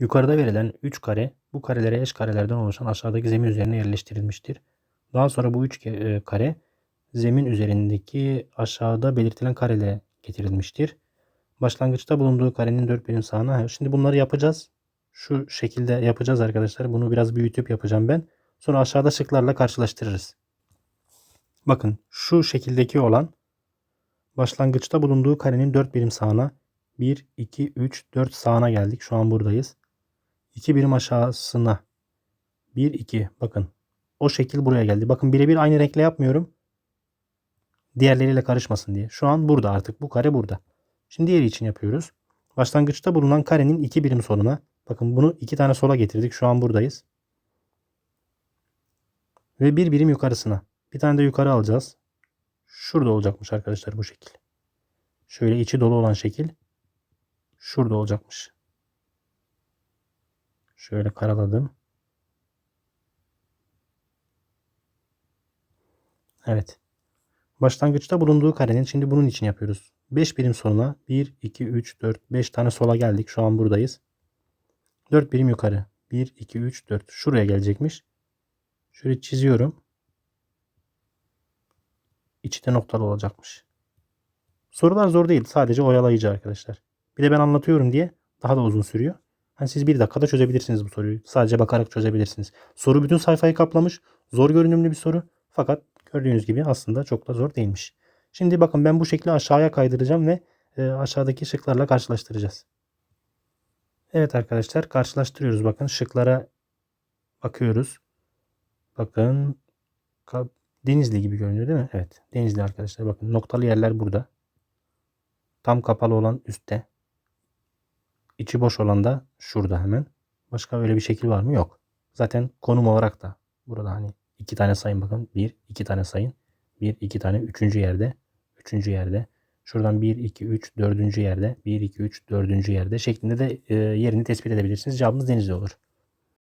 Yukarıda verilen 3 kare bu karelere eş karelerden oluşan aşağıdaki zemin üzerine yerleştirilmiştir. Daha sonra bu 3 kare zemin üzerindeki aşağıda belirtilen karelere getirilmiştir. Başlangıçta bulunduğu karenin 4 birim sağına. Şimdi bunları yapacağız. Şu şekilde yapacağız arkadaşlar. Bunu biraz büyütüp yapacağım ben. Sonra aşağıda şıklarla karşılaştırırız. Bakın şu şekildeki olan başlangıçta bulunduğu karenin 4 birim sağına 1, 2, 3, 4 sağına geldik. Şu an buradayız. 2 birim aşağısına 1, 2 bakın o şekil buraya geldi. Bakın birebir aynı renkle yapmıyorum. Diğerleriyle karışmasın diye. Şu an burada artık bu kare burada. Şimdi diğeri için yapıyoruz. Başlangıçta bulunan karenin 2 birim soluna. Bakın bunu 2 tane sola getirdik. Şu an buradayız. Ve bir birim yukarısına. Bir tane de yukarı alacağız. Şurada olacakmış arkadaşlar bu şekil. Şöyle içi dolu olan şekil. Şurada olacakmış. Şöyle karaladım. Evet. Başlangıçta bulunduğu karenin şimdi bunun için yapıyoruz. 5 birim sonuna 1, 2, 3, 4, 5 tane sola geldik. Şu an buradayız. 4 birim yukarı. 1, 2, 3, 4. Şuraya gelecekmiş. Şöyle çiziyorum. İçi de noktalı olacakmış. Sorular zor değil. Sadece oyalayıcı arkadaşlar. Bir de ben anlatıyorum diye daha da uzun sürüyor. Hani siz bir dakikada çözebilirsiniz bu soruyu. Sadece bakarak çözebilirsiniz. Soru bütün sayfayı kaplamış. Zor görünümlü bir soru. Fakat gördüğünüz gibi aslında çok da zor değilmiş. Şimdi bakın ben bu şekli aşağıya kaydıracağım ve e, aşağıdaki şıklarla karşılaştıracağız. Evet arkadaşlar karşılaştırıyoruz. Bakın şıklara bakıyoruz. Bakın Denizli gibi görünüyor değil mi? Evet. Denizli arkadaşlar. Bakın noktalı yerler burada. Tam kapalı olan üstte. İçi boş olan da şurada hemen. Başka öyle bir şekil var mı? Yok. Zaten konum olarak da burada hani iki tane sayın bakın. Bir, iki tane sayın. Bir, iki tane. Üçüncü yerde. Üçüncü yerde. Şuradan 1, 2, 3, dördüncü yerde. 1, 2, 3, dördüncü yerde şeklinde de e, yerini tespit edebilirsiniz. Cevabınız Denizli olur.